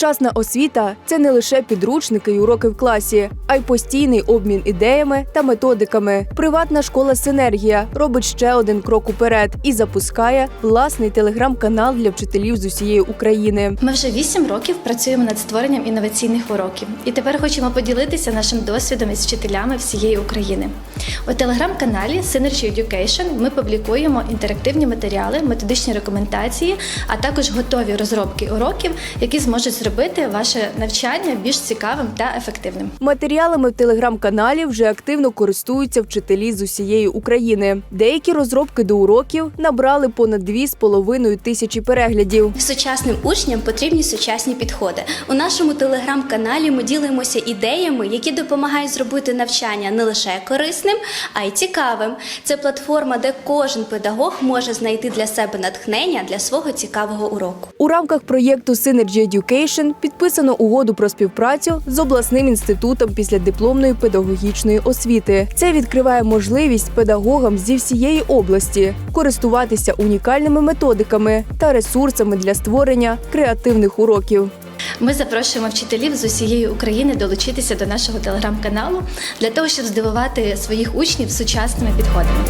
Сучасна освіта це не лише підручники й уроки в класі, а й постійний обмін ідеями та методиками. Приватна школа Синергія робить ще один крок уперед і запускає власний телеграм-канал для вчителів з усієї України. Ми вже вісім років працюємо над створенням інноваційних уроків, і тепер хочемо поділитися нашим досвідом із вчителями всієї України. У телеграм-каналі Synergy Education ми публікуємо інтерактивні матеріали, методичні рекомендації, а також готові розробки уроків, які зможуть зробити ваше навчання більш цікавим та ефективним. Матеріалами в телеграм-каналі вже активно користуються вчителі з усієї України. Деякі розробки до уроків набрали понад 2,5 тисячі переглядів. Сучасним учням потрібні сучасні підходи. У нашому телеграм-каналі ми ділимося ідеями, які допомагають зробити навчання не лише корисним, а й цікавим. Це платформа, де кожен педагог може знайти для себе натхнення для свого цікавого уроку. У рамках проєкту Synergy Education підписано угоду про співпрацю з обласним інститутом післядипломної педагогічної освіти. Це відкриває можливість педагогам зі всієї області користуватися унікальними методиками та ресурсами для створення креативних уроків. Ми запрошуємо вчителів з усієї України долучитися до нашого телеграм-каналу для того, щоб здивувати своїх учнів сучасними підходами.